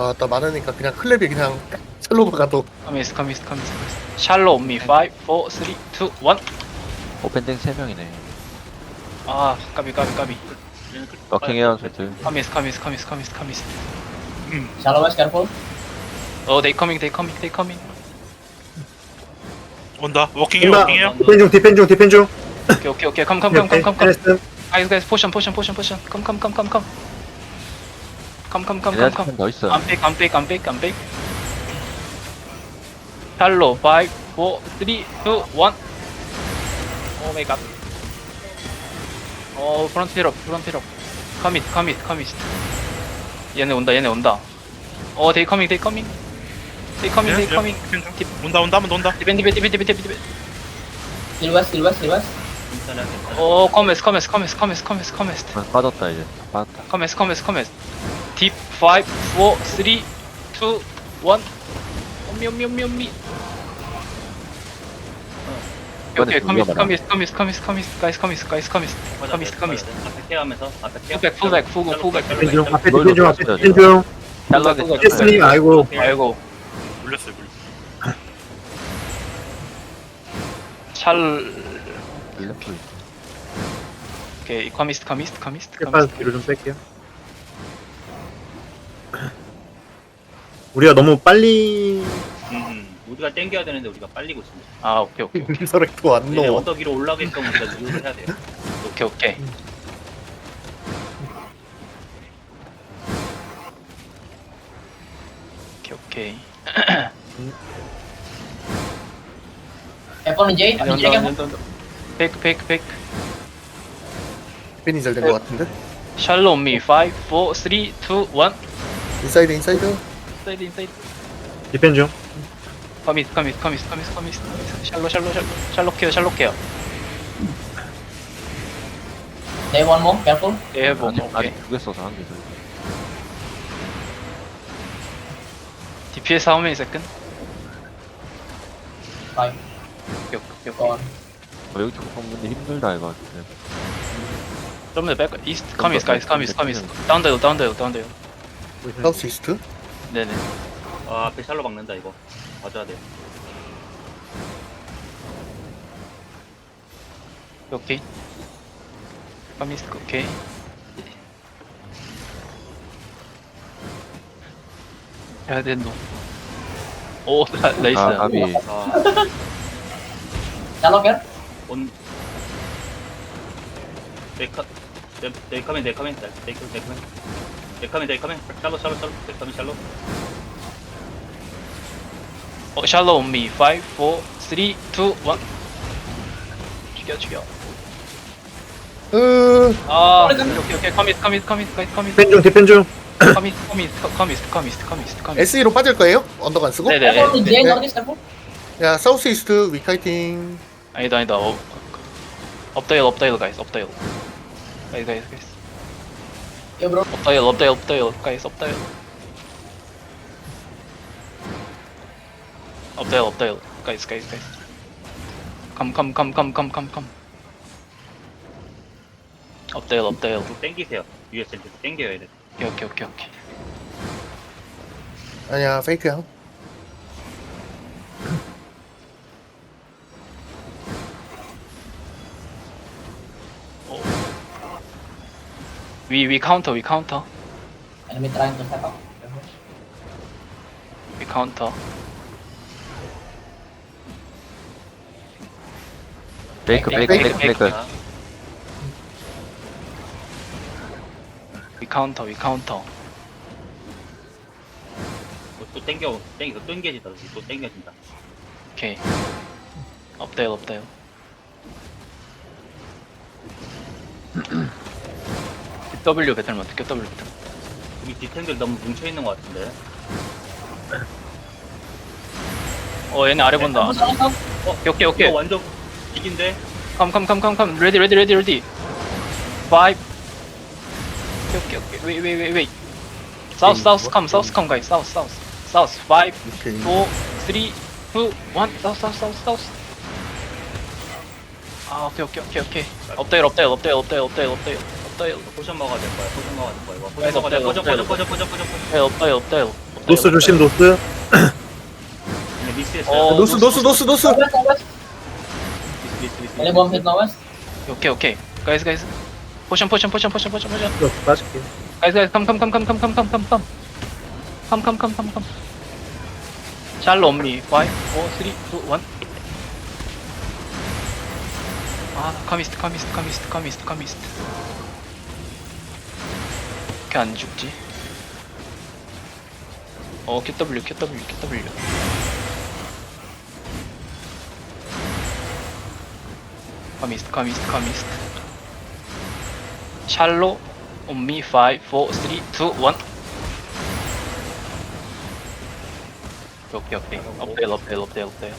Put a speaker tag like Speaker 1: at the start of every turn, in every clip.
Speaker 1: 아 나 많으니까 그냥 클랩이 그냥 첼로가 가도
Speaker 2: 커미스 커미스 커미스 샬로 온미 5 4 3 2 1
Speaker 3: 오펜딩 3명이네
Speaker 2: 아 까비 까비 까비
Speaker 3: 워킹해요 세트
Speaker 2: 커미스 커미스 커미스 커미스 커미스
Speaker 4: Shallow west, careful.
Speaker 2: 어 they coming they coming they coming
Speaker 5: 온다. 워킹해요.
Speaker 6: 온다.
Speaker 5: 워킹해요.
Speaker 6: 디펜 중, 디펜 중, 디펜 중.
Speaker 2: 오케이 오케이 오케이
Speaker 6: 테레스.
Speaker 2: guys guys 포션 포션 포션 포션 come come come come come
Speaker 3: 얘네
Speaker 2: come come
Speaker 3: 한더 있어
Speaker 2: I'm big I'm big I'm big I'm big 샬로 5 4 3 2 1 오 마이 갓 어 프론트 힐업 프론트 힐업 커밋 커밋 커밋 얘네 온다 얘네 온다 어 they coming they coming they coming they coming
Speaker 5: 온다 온다 한번 온다.
Speaker 2: 디펜 디펜 디펜
Speaker 4: Still west, still west, still west.
Speaker 2: 어 커메스 커메스 커메스 커메스 커메스 커메스
Speaker 3: 아, 빠졌다 이제 빠졌다
Speaker 2: 커메스 커메스 커메스 딥 5 4 3 2 1 엄미 엄미 엄미 엄미 오케이 커미스 커미스 커미스 커미스 커미스 가이스 커미스 가이스 커미스 커미스 커미스
Speaker 7: 앞에 케어하면서 앞에 케어.
Speaker 2: 풀백 풀백 full 풀백
Speaker 6: 디펜 중, 앞에
Speaker 3: 널
Speaker 6: 디펜 중, 앞에 디펜 중.
Speaker 3: 샬럿에
Speaker 6: 테스님, 아이고.
Speaker 2: 아이고
Speaker 5: 물렸어요. 물렸어요.
Speaker 2: 찰 오케이 커미스 커미스 커미스
Speaker 6: 약간
Speaker 2: 커미스
Speaker 6: 뒤로 좀 뺄게요. 우리가 너무 빨리
Speaker 7: 음, 음. 우리가 땡겨야 되는데 우리가 빨리고 있습니다.
Speaker 2: 아 오케이 오케이
Speaker 1: 서렉도 안
Speaker 7: 얘네
Speaker 1: 넣어
Speaker 7: 언덕 위로 올라가게끔 우리가 유도를 해야 돼요.
Speaker 2: 오케이 오케이 오케이 오케이
Speaker 4: Jade.
Speaker 2: 아,
Speaker 4: Jade, careful.
Speaker 2: 페이크 페이크 페이크
Speaker 1: 디펜이 잘 된 것 같은데
Speaker 2: 샬로 온미 5 4 3 2 1
Speaker 1: 인사이드 인사이드
Speaker 2: 인 사이드 인사이드
Speaker 6: 디펜 중.
Speaker 2: 커미스 커미스 커미스 커미스 커미스 커미스 샬로 샬로 샬로 샬로 케어 샬로 케어
Speaker 4: They one more, careful.
Speaker 2: 예, 뭐,
Speaker 3: 아직
Speaker 2: 오케이.
Speaker 3: 아직 두개 써서 한개 더
Speaker 2: DPS how many second?
Speaker 4: Five.
Speaker 2: 오케이, 오케이, 오케이.
Speaker 4: Gone.
Speaker 3: 어, 여기 조금 근데 힘들다 이거 네.
Speaker 2: From the back, east, 커미스, guys, 커미스, 커미스. 다운 데요, 다운 데요, 다운 데요.
Speaker 1: 사우스 이스트
Speaker 2: 네네.
Speaker 7: 아, 앞에 샬로 막는다, 이거. 맞아야 돼.
Speaker 2: 오케이. 파미스크, 오케이. 야, 된노. 오, 나, 나이스.
Speaker 3: 아, 가비.
Speaker 7: 아,
Speaker 4: 샬로겐?
Speaker 7: 온. 네카, 네, 네카멘, 네카멘, 네카멘, 네카멘. 데이커맨. 데이커맨, 데이커맨. 샬로, 샬로, 샬로. 데이커맨, 샬로.
Speaker 2: 어, 샬로 on me. 5, 4, 3, 2, 1. 죽여, 죽여.
Speaker 1: 으
Speaker 2: 아, 오케이, 오케이, 오케이. 커미스, 커미스, 커미스, 가이스, 커미스.
Speaker 6: 디펜 중, 디펜 중.
Speaker 2: 커미스, 커미스, 커미스, 커미스, 커미스, 커미스.
Speaker 1: SE로 빠질 거예요? 언덕 안 쓰고?
Speaker 2: 네네.
Speaker 1: 네, 네.
Speaker 4: northeast, careful.
Speaker 1: 야 사우스 이스트 위카이팅
Speaker 2: 아니다 아니다 어, 업다일 업다일 가이스 업다일 가이스 가이스 가이스
Speaker 4: Ya bro.
Speaker 2: Up the hill, up the hill, up the hill, guys, up the hill. Up the hill, up the hill, guys, guys, guys. Come, come, come, come, come, come, come. Up the hill, up the hill.
Speaker 7: 좀 땡기세요. 위에 센터 땡겨야 돼.
Speaker 2: 오케이, 오케이, 오케이, 오케이.
Speaker 1: 아니야, 페이크야.
Speaker 2: 위, 위 카운터 위 카운터
Speaker 4: Enemy trying to step up. Careful.
Speaker 2: 위 카운터
Speaker 3: 베이크 베이크
Speaker 1: 베이크,
Speaker 3: 베이크 베이크
Speaker 7: 아,
Speaker 2: 위 카운터 위 카운터
Speaker 7: 어, 또 땡겨, 땡겨, 또 땡겨진다. 또 땡겨진다.
Speaker 2: 오케이 업다일 업다일 W 배틀만 뜯겨 W 배틀.
Speaker 7: 우리 디텐들 너무 뭉쳐있는 것 같은데
Speaker 2: 어 얘네 아래 본다.
Speaker 4: 어, 어, 어.
Speaker 2: 오케이 오케이
Speaker 7: 이거 오케이. 완전 이긴데
Speaker 2: 컴컴컴컴컴 레디 레디 레디 레디. 파이브. 오케이 오케이 오케이. 웨이 웨이 웨이 웨이. 사우스 사우스 컴 사우스 컴 가이 사우스 사우스 사우스 파이브
Speaker 1: 오케이.
Speaker 2: 4, 3, 사우스 사우스 사우스 사우스 아 오케이 오케이 오케이 오케이 업데이트 업데이 업데이 업데이 업데이 업데이. 데일.
Speaker 7: 포션 먹어야 될 거야. 포션 먹어야 될 거야. 이거.
Speaker 2: 네,
Speaker 7: 포션 먹어야 돼.
Speaker 2: 네,
Speaker 7: 포션,
Speaker 2: 네,
Speaker 7: 포션, 포션, 포션, 포션, 포션.
Speaker 2: 업데일, 업데일, 업데일,
Speaker 6: 노스 조심 노스
Speaker 7: 근데 미스했어요.
Speaker 2: 어,
Speaker 1: 노스 노스 노스 노스
Speaker 4: west.
Speaker 7: 미스 미스 미스.
Speaker 4: West?
Speaker 2: 오케이 오케이 가이즈 가이즈 포션 포션 포션 포션 포션 포션
Speaker 6: 이거 빠질게
Speaker 2: 가이즈 가이즈 컴컴컴컴컴컴컴컴컴 컴컴컴컴컴 샬로 옴니 5 4 3 2 1 아, 커미스트, 커미스트, 커미스트, 커미스트, 커미스트. 이렇게 안 죽지? 어, QW, QW, QW. 커미스트, 커미스트, 커미스트. 샬로, 온미, 5, 4, 3, 2, 1. 오케이, 오케이. 업데일, 업데일, 업데일, 업데일.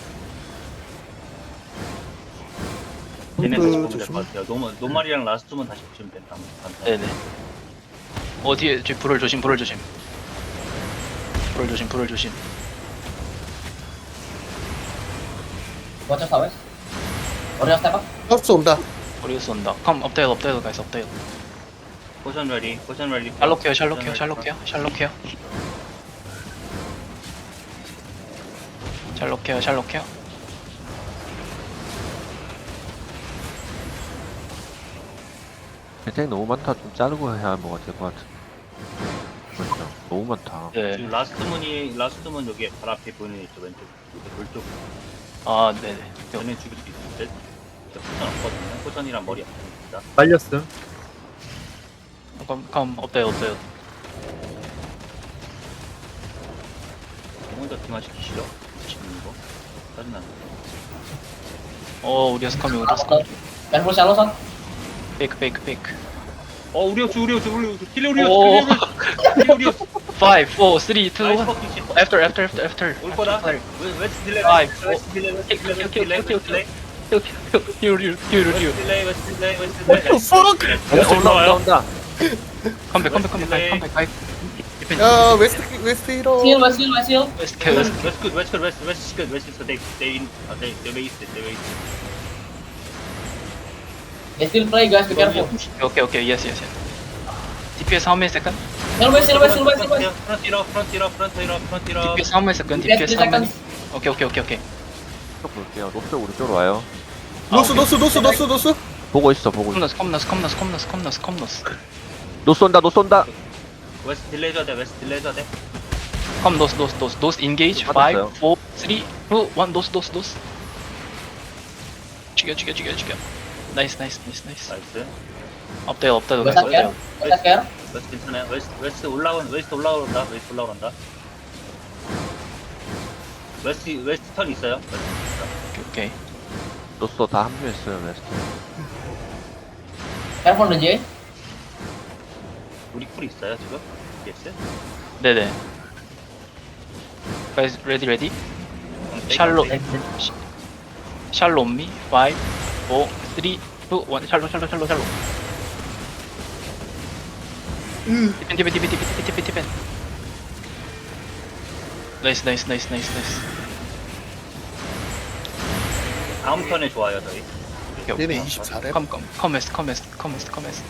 Speaker 7: 얘네
Speaker 1: 그
Speaker 7: 다시 보면 될
Speaker 1: 조심.
Speaker 7: 것 같아요. 노 노말이랑 라스트만 다시 보시면 된다.
Speaker 2: 네네. 어 뒤에 뒤 불을 조심 불을 조심. 불을 조심 불을 조심.
Speaker 4: Watch out step up.
Speaker 1: 사우스 온다
Speaker 2: 우리스 온다. 컴 업데일 업데일 가이스 업데일.
Speaker 7: 포션 레디, 포션 레디.
Speaker 2: 샬록해요 샬록해요 샬록해요 샬록해요. 샬록해요 샬록해요.
Speaker 3: 대생 너무 많다. 좀 자르고 해야 뭐가 될 것 같은. 그렇죠. 너무 많다.
Speaker 2: 네.
Speaker 7: 지금 라스트 문이 라스트 문 여기 바로 앞에 보이는 있죠 왼쪽 왼쪽
Speaker 2: 아 네네.
Speaker 7: 전에 죽일 수 있을 듯. 저 포션 없거든요. 포션이랑 머리 없습니다.
Speaker 6: 빨렸음
Speaker 2: 컴컴 업데일 업데일.
Speaker 7: 먼저 팀화 시키시죠. 지금 이거 짜증나.
Speaker 2: 어 우리스 우리스 컴.
Speaker 4: Careful shallow sun.
Speaker 2: 페 이크 페이크 페이크.
Speaker 7: 어 우리오스 우리오스 우리오스 딜레 우리오스
Speaker 2: 오.
Speaker 7: 딜레우리오스
Speaker 2: 5 4 3 2 1
Speaker 7: 나이스 버킹 씨.
Speaker 2: After after after after.
Speaker 7: 올 거다.
Speaker 2: after.
Speaker 7: 웨스트 딜레이
Speaker 2: 아이,
Speaker 7: 웨스트 딜레이 웨스트 딜레이 웨스트
Speaker 2: 오케이,
Speaker 7: 딜레이
Speaker 2: 오케이,
Speaker 7: 웨스트 딜레이
Speaker 2: 히어 히어 히어 히어.
Speaker 7: 웨스트 딜레이 웨스트 딜레이 웨스트
Speaker 1: What the
Speaker 7: 딜레이
Speaker 1: fuck
Speaker 3: 온다 온다 온다.
Speaker 2: 컴백 컴백 컴백 가이 컴백 가이.
Speaker 1: 야 웨스트 웨스트 히로
Speaker 4: Seal, west seal, west seal.
Speaker 2: 웨스트 케어 웨스트.
Speaker 7: 웨스트 굿 웨스트 굿 웨스트 웨스트 굿 웨스트 굿 they they in uh, they they waste they waste
Speaker 4: They still play, guys. Be careful.
Speaker 2: 오케이 오케이 예스 예스. DPS how many second?
Speaker 4: Seal, west, seal, west, seal, west, seal, west.
Speaker 7: front hero front hero front hero front hero
Speaker 2: DPS how many second?
Speaker 4: DPS
Speaker 2: DPS
Speaker 4: 3
Speaker 2: how many?
Speaker 4: seconds.
Speaker 2: 오케이 오케이 오케이 오케이.
Speaker 3: 쪽 볼게요. 노스 우리 쪽으로 와요.
Speaker 1: 노스 노스 노스 노스 노스
Speaker 3: 보고 있어 보고 있어.
Speaker 2: 컴너스 컴너스 컴너스 컴너스 컴너스 컴너스.
Speaker 3: 노스 온다 노스 온다.
Speaker 7: 웨스트 딜레이 줘야 돼 웨스트 딜레이 줘야 돼
Speaker 2: 컴 노스 노스 노스 노스 인게이지 5 4
Speaker 3: 맞았어요.
Speaker 2: 3 2 1 노스 노스 노스. 죽여 죽여 죽여 죽여. 나이스 나이스 나이스 나이스.
Speaker 7: 나이스
Speaker 2: 가이스
Speaker 4: side care.
Speaker 2: 업데일.
Speaker 4: West side care.
Speaker 7: 웨스트 괜찮아요 웨스트 웨스트 올라온 웨스트 올라온다 웨스트 올라온다 웨스트 웨스트 턴 있어요 웨스트.
Speaker 2: 오케이 오케이.
Speaker 3: 노스 다 합류했어요 웨스트.
Speaker 4: Careful, J.
Speaker 7: 우리 쿨 있어요 지금 예스
Speaker 2: 네네. 가이스 레디 레디. 샬롯. 샬롯 미5 4 3 2 1 샬롯 샬롯 샬롯 샬롯. 디펜 디펜 디펜 디펜 디펜 디펜 디펜. 나이스 나이스 나이스 나이스 나이스.
Speaker 7: 다음 턴에 좋아요 저희
Speaker 2: 오케이, 오케이.
Speaker 1: 얘네 24렙
Speaker 2: 컴, 컴, 컴웨스트, 컴웨스트, 컴웨스트, 컴웨스트.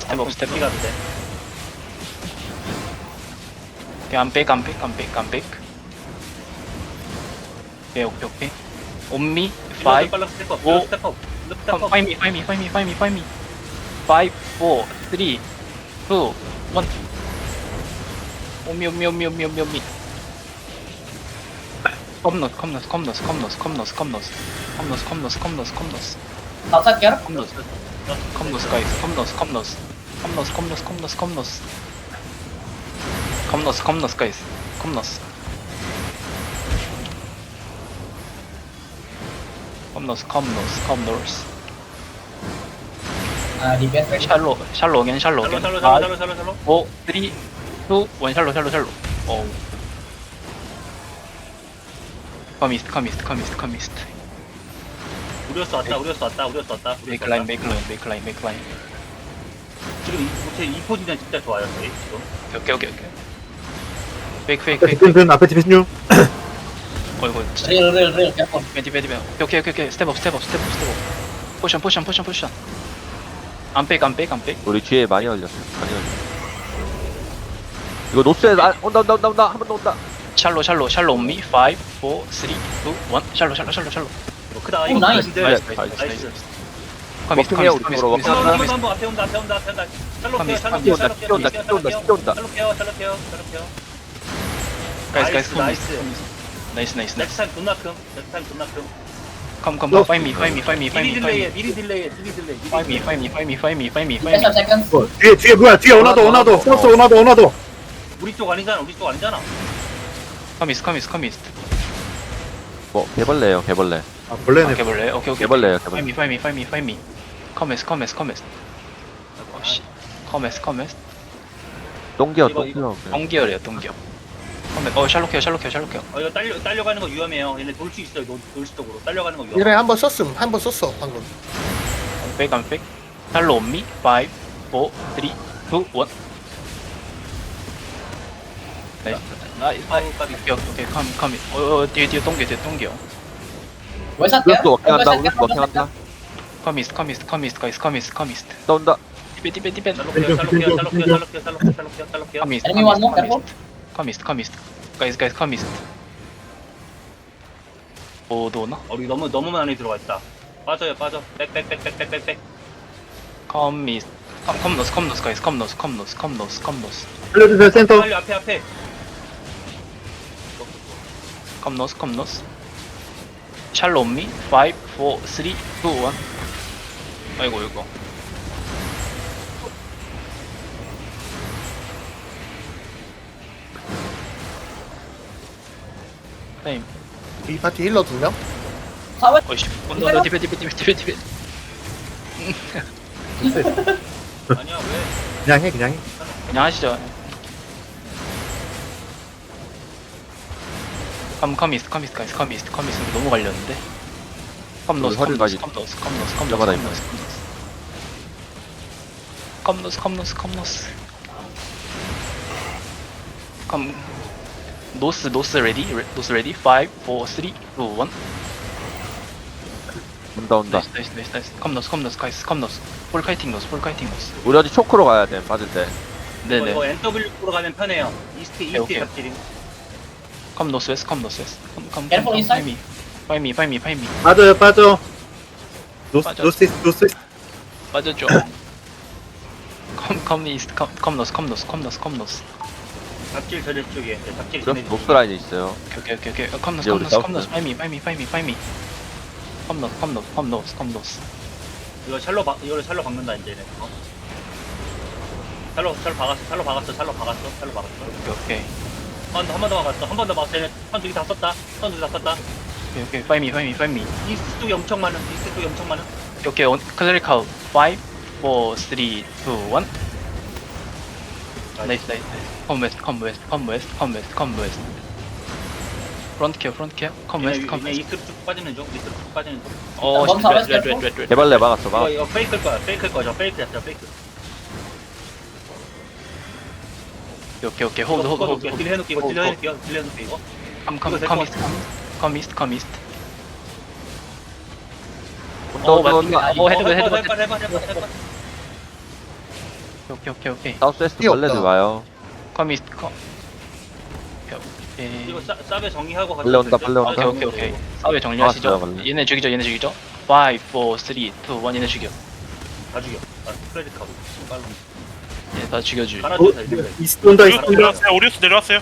Speaker 2: 스텝업, 스텝업.
Speaker 7: 피 가도 돼
Speaker 2: 오케이, 안 백, 안 백, 안 백, 안 백. 오케이, 오케이, 오케이. 온미, 5,
Speaker 7: 빨라 스텝업
Speaker 2: 오.
Speaker 7: 스텝업 Look the find
Speaker 2: me, find me, find me, find me, find me. Five, four, three, two, one. On me, me, me, me, me, me. Komnos, Komnos, Komnos, Komnos, Komnos, Komnos. Komnos, Komnos, Komnos, Komnos. Come nos, guys. Komnos, Komnos. Komnos, Komnos, Komnos, Komnos. Komnos, Komnos, guys. Komnos. 컴노스 컴노스 컵노스 아 리베스
Speaker 4: 네,
Speaker 2: 샬로 샬로 오겐 샬로 오겐.
Speaker 7: 살로 살로 살로 살로 살로
Speaker 2: 5 3 2 1 샬로 샬로 샬로. 오 커미스트 커미스트 커미스트 커미스트.
Speaker 7: 우리였어 왔다 우리였어 왔다 우리였어 왔다
Speaker 2: 메이클라인 메이클라인 메이클라인 메이클라인.
Speaker 7: 지금 제이 포지션 진짜 좋아요 저희. 지금
Speaker 2: 오케이 오케이 오케이. 페이크 페이크 페이크.
Speaker 6: 든 앞에 집에 16
Speaker 2: 어이구. 베디 베디 베디. 오케이 오케이 오케이 스텝업 스텝업 스텝업 스텝업. 포션 포션 포션 포션. 안백안백안백.
Speaker 3: 우리 뒤에 많이 걸렸어. 많이 걸렸어. 이거 노스에 아, 온다 온다 온다 온다. 한 번 더 온다.
Speaker 2: 샬로 샬로 샬로 온미. 5 4 3 2 1 샬로 샬로 샬로 샬로.
Speaker 7: 이거 크다.
Speaker 4: 오,
Speaker 7: 이거
Speaker 4: 나이스.
Speaker 7: 크다,
Speaker 2: 나이스. 나이스 나이스 커미스.
Speaker 3: 먹히네요,
Speaker 2: 커미스
Speaker 3: 우리
Speaker 2: 커미스
Speaker 3: 쪽으로.
Speaker 2: 커미스
Speaker 7: 한번
Speaker 2: 커미스
Speaker 7: 한번 앞에 온다 앞에 온다 앞에 온다. 샬롯 케어 샬롯 케어 샬롯 케어
Speaker 3: 뛰어온다, 뛰어온다,
Speaker 7: 샬롯. 케어 샬롯 케어 샬롯 케어
Speaker 2: 가이스 가이스
Speaker 7: 나이스,
Speaker 2: 커미스 나이스 나이스 나이스.
Speaker 7: 타임 존나 큼 타임 존나 큼.
Speaker 2: 컴컴 컴. 파이미 파이미 파이미
Speaker 7: 미리
Speaker 2: 파이미
Speaker 7: 딜레이해
Speaker 2: 파이미.
Speaker 7: 미리 딜레이해 미리 딜레이 미리
Speaker 2: 파이미
Speaker 7: 딜레이.
Speaker 2: 파이미 파이미 파이미 파이미.
Speaker 4: Defense
Speaker 2: 파이미
Speaker 4: of seconds.
Speaker 6: 어, 뒤에 뒤에 뭐야? 뒤에 오나도
Speaker 3: 오나도,
Speaker 6: 오나도. 서스 오나도 오나도.
Speaker 7: 우리 쪽 아니잖아 우리 쪽 아니잖아.
Speaker 2: 커미스 커미스 커미스
Speaker 3: 뭐 개벌레예요 개벌레.
Speaker 6: 아 벌레네.
Speaker 2: 오케이 볼래 오케이 오케이.
Speaker 3: 개벌레예요 개벌레.
Speaker 2: 파이미 파이미 파이미 파이미. 커미스 커미스 커미스 어씨. 커미스 커미스
Speaker 3: 똥기어
Speaker 7: 이거,
Speaker 3: 똥기어
Speaker 2: 동기열이에요 동기열 커미스 어 샬롯해요 샬롯해요 샬롯해요.
Speaker 7: 어 이거 딸려 딸려가는 거 위험해요. 얘네 돌 수 있어요 돌- 돌수 쪽으로 딸려가는 거 위험해
Speaker 1: 얘네 한번 썼음 한 번 썼어 방금.
Speaker 2: 백, I'm 백. 샬로 온미 5 4 3 2 1 나이스. 나이스
Speaker 7: 까비.
Speaker 2: 오케이 오케이. 컴 컴. 어, 어 뒤에 뒤에 동겨 뒤에 동겨?
Speaker 3: 우리도 워킹한다.
Speaker 4: Where's that
Speaker 3: 우리도
Speaker 4: there?
Speaker 3: 워킹한다.
Speaker 2: 커미스트 커미스트 커미스트 가이스 커미스트 커미스트.
Speaker 3: 또 온다.
Speaker 2: 디베 디베 디베
Speaker 7: 샬롯 케어
Speaker 2: 커미스트
Speaker 4: Enemy one more, careful.
Speaker 2: 커미스트 커미스트. 가이스 가이스 커미스트 오도 오나?
Speaker 7: 어, 우리 너무 너무 많이 들어가 있다. 빠져요 빠져. 백백백백백백백.
Speaker 2: 커미스트 컴 컴노스 컴노스 가이스 컴노스 컴노스 컴노스 컴노스
Speaker 6: 알려주세요 센터.
Speaker 7: 빨리 앞에 앞에.
Speaker 2: 컴노스 컴노스 샬로 온미 5 4 3 2 1 아이고. 이거 타임
Speaker 1: 이 파티 힐러 두명?
Speaker 4: Southwest.
Speaker 2: 어이씨 온다 온다. 디베 디베 디베 디베 디베
Speaker 7: 아니야 왜?
Speaker 6: 그냥 해 그냥 해.
Speaker 2: 그냥 하시죠. 컴 커미스트 커미스트 가이스 커미스트 커미스트. 너무 갈렸는데. 컴노스
Speaker 3: 우리 허리를
Speaker 2: 컴노스
Speaker 3: 가지-
Speaker 2: 컴노스 컴노스 컴노스
Speaker 3: 잡아라,
Speaker 2: 컴노스 컴 노스 컴 노스 컴 노스 컴 노스 노스 레디? 노스 레디? 5 4 3 2 1
Speaker 3: 온다 온다.
Speaker 2: 나이스 나이스 나이스 나이스. 컴 노스 컴 노스 가이스 컴 노스. 폴 카이팅 노스 폴 카이팅 노스.
Speaker 3: 우리 어디 초크로 가야 돼 맞을 때.
Speaker 2: 네네.
Speaker 7: 이거 NW로 가면 편해요. 이스트
Speaker 2: 오케이, 오케이.
Speaker 7: 이스트 갑질이.
Speaker 2: 컴 노스 웨스 컴 노스 웨스 컴컴
Speaker 4: Careful inside.
Speaker 2: 파이미 파이미 파이미 파이미
Speaker 6: 빠져요 빠져. 노스
Speaker 2: 빠져.
Speaker 6: 노스 이스트 노스 이스트.
Speaker 2: 빠졌죠. 컴, 컴 이스트, 컴, 컴 노스, 컴 노스, 컴 노스, 컴 노스.
Speaker 7: 갑질 저들 쪽에 네, 갑질
Speaker 3: 그래서
Speaker 7: 지네
Speaker 3: 노스 라인에 있어요
Speaker 2: 오케이, 오케이, 오케이, 오케이. 컴 노스,
Speaker 3: 이제
Speaker 2: 컴
Speaker 3: 우리
Speaker 2: 노스, 컴
Speaker 3: 사우스.
Speaker 2: 노스. 파이미, 파이미, 파이미, 파이미. 컴 노스, 컴 노스, 컴 노스, 컴 노스.
Speaker 7: 이거 샬로 박 이거를 샬로 박는다 이제 얘네 어? 샬로 샬로 박았어 샬로 박았어 샬로 박았어 샬로 박았어
Speaker 2: 오케이, 오케이.
Speaker 7: 한번 더 박았어 한 번 더 박았어 얘네 턴두개 다 썼다 턴두개 다 썼다
Speaker 2: 오케이, 오케이. 파이미, 파이미, 파이미.
Speaker 7: 이스트 쪽이 엄청 많은 이스트 쪽이 엄청 많은
Speaker 2: 오케이. 온, 클레리카우. 5, 4, 3, 2, 1. 나이스, 나이스. 컴 웨스 트, 컴 웨스트, 컴 웨스트, 컴 웨스트, 컴 웨스트. 프론트 케어, 프론트 케어. 컴 웨스트,
Speaker 7: 얘네
Speaker 2: 컴
Speaker 7: 얘네
Speaker 2: 웨스트.
Speaker 7: 이스트로 쭉 빠지는 중 이스트로 쭉 빠지는 중
Speaker 2: 어,
Speaker 4: 멈 사우스
Speaker 2: 레드, 레드. 레드, 레드.
Speaker 3: 막았어
Speaker 7: 이거
Speaker 3: 막았어
Speaker 7: 이거 페이크일 거야 페이크일 거죠 페이크 자체야 페이크
Speaker 2: 오케이, 오케이. 홀드, 홀드, 홀드.
Speaker 7: 딜 해놓기 이거 딜 해놓기 이거 딜 해놓기 이거
Speaker 2: 컴, 컴,
Speaker 7: 이거
Speaker 2: 컴
Speaker 7: 될것
Speaker 2: 이스트, 컴 이스트, 컴 이스트.
Speaker 3: 온다
Speaker 2: 어,
Speaker 3: 온다 온다
Speaker 2: 맞습니다. 어, 헤드, 헤드,
Speaker 7: 해봐
Speaker 2: 헤드.
Speaker 7: 해봐 해봐 해봐 해봐
Speaker 2: 오케이, 오케이, 오케이.
Speaker 3: 사우스 웨스트
Speaker 1: 뛰었다.
Speaker 3: 벌레들 와요
Speaker 2: 커미스트 컴. 오케이
Speaker 7: 이거 짜- 짭에 정리하고 같이
Speaker 3: 벌레 온다. 벌레 온다.
Speaker 2: 오케이 오케이 오케이. 사회 정리하시죠.
Speaker 3: 알았어요, 벌레.
Speaker 2: 얘네 죽이죠 얘네 죽이죠. 5 4 3 2 1 얘네 죽여.
Speaker 7: 다 죽여. 아, 크레딧 카드 빨리.
Speaker 2: 얘네 다 죽여주
Speaker 7: 갈아줘
Speaker 6: 어,
Speaker 7: 다 이제
Speaker 6: 이스트 온다
Speaker 5: 오리우스
Speaker 6: 이스트 온다.
Speaker 5: 내려왔어요. 오리우스 내려왔어요.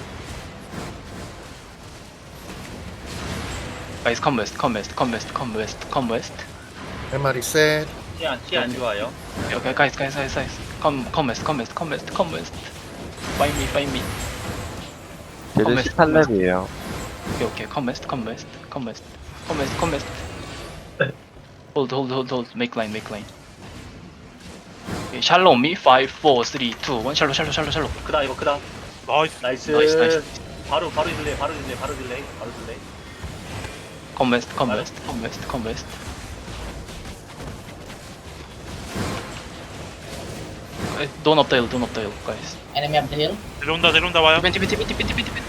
Speaker 2: 가이스 컴 웨스트 컴 웨스트 컴 웨스트 컴 웨스트 컴 웨스트
Speaker 1: 메마리 셋
Speaker 7: 시안 시안 좋아요.
Speaker 2: 오케이 오케이. 가이스 가이스 가이스 가이스. 컴컴 웨스트 컴 웨스트 컴 웨스트 컴 웨스트 파이미 파이미 컴 웨스트,
Speaker 3: 18렙이에요.
Speaker 2: 오케이 오케이. 컴 웨스트 컴 웨스트 컴 웨스트 컴 웨스트 컴 웨스트 홀드 홀드 홀드 홀드 메이크 라인 메이크 라인 샬로 온미 5 4 3 2 1 샬로 샬로 샬로 샬로
Speaker 7: 크다 이거 크다
Speaker 5: 나이스.
Speaker 7: 나이스.
Speaker 2: 나이스 나이스.
Speaker 7: 바로 바로 딜레이 바로 딜레이 바로 딜레이 바로 딜레이.
Speaker 2: 컴 웨스트 컴
Speaker 7: 맞아.
Speaker 2: 웨스트 컴 웨스트 컴 웨스트 Don't up the hill, don't up the hill, guys.
Speaker 4: Enemy up the hill.
Speaker 5: 내려온다 내려온다 와요
Speaker 2: 디펜, 디펜, 디펜, 디펜, 디펜, 디펜.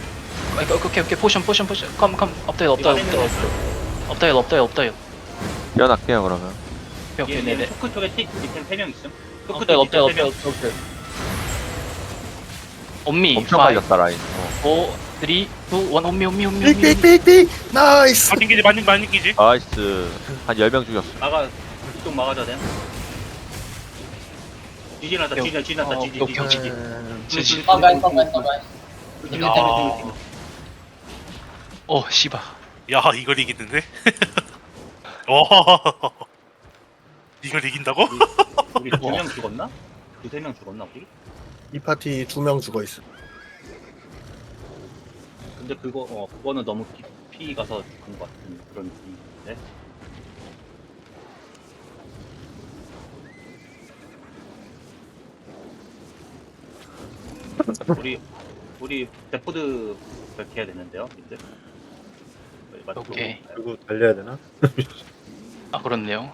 Speaker 2: 오케이, 오케이, 오케이, 포션, 포션, 포션. Come, come, up the hill, up the hill, up the hill, up the hill, up the hill, up the hill.
Speaker 3: 일어날게요 그러면
Speaker 2: 오케이, 오케이,
Speaker 7: 얘
Speaker 2: 네네.
Speaker 7: 얘 초크 쪽에 틱 밑에 3명 있음 초크
Speaker 2: up the hill,
Speaker 7: 쪽
Speaker 2: up the hill, up the
Speaker 7: 3명
Speaker 2: hill, up the hill. 온미
Speaker 3: 엄청
Speaker 2: 5
Speaker 3: 갈렸다 라인 어.
Speaker 2: 4 3 2 1 온미 온미 온미 온미
Speaker 1: 삑삑삑삑 나이스
Speaker 5: 많이 끼지 많이 많이 끼지
Speaker 3: 나이스 한 10명 죽였어
Speaker 7: 막아 이쪽 막아줘야 돼 지진하다 지진 지진하다
Speaker 2: 어,
Speaker 7: 지진
Speaker 2: 오케이,
Speaker 7: 지진
Speaker 2: 오케이.
Speaker 7: 지진
Speaker 1: 음,
Speaker 2: 지지
Speaker 4: 컴 가이스 컴 가이스 컴 가이스
Speaker 7: 지진
Speaker 2: 아.
Speaker 7: 지진
Speaker 2: 어 씨발
Speaker 5: 야 이걸 이기는데 와 이걸 이긴다고?
Speaker 7: 우리 두 명 죽었나? 두세 명 죽었나 우리?
Speaker 1: 이 파티 두 명 죽어 있어
Speaker 7: 근데 그거 어 그거는 너무 피, 피 가서 죽은 것 같은 그런 느낌인데 우리 우리 데포드 해야 되는데요 이제
Speaker 2: 오케이.
Speaker 6: 그리고 달려야 되나?
Speaker 2: 아 그렇네요